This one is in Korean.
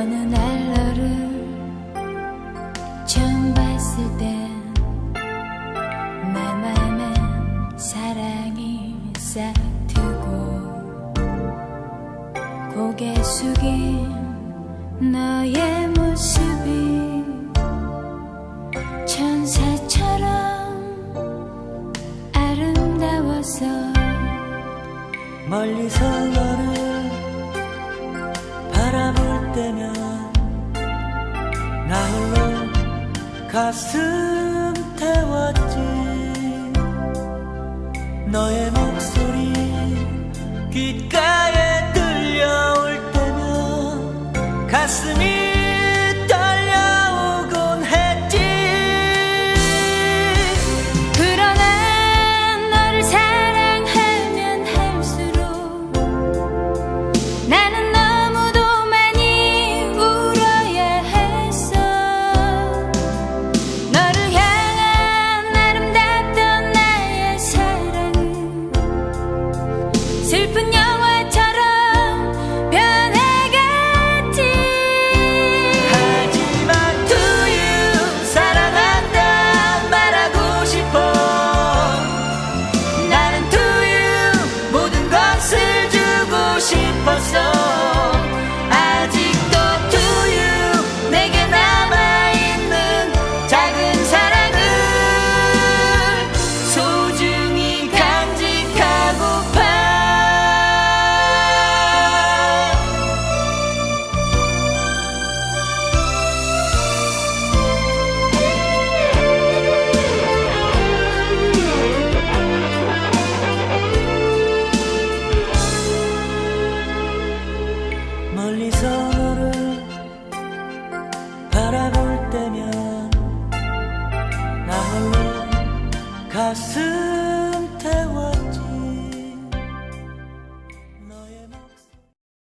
어느 날 너를 처음 봤을 땐내 맘엔 사랑이 싹 트고 고개 숙인 너의 모습이 천사처럼 아름다워서 멀리서 너를 바라볼 때면 나 홀로 가슴 태웠지. 너의 목소리 귓가에 들려올 때면 가슴이 주고 멀리서 너를 바라볼 때면 나 홀로 가슴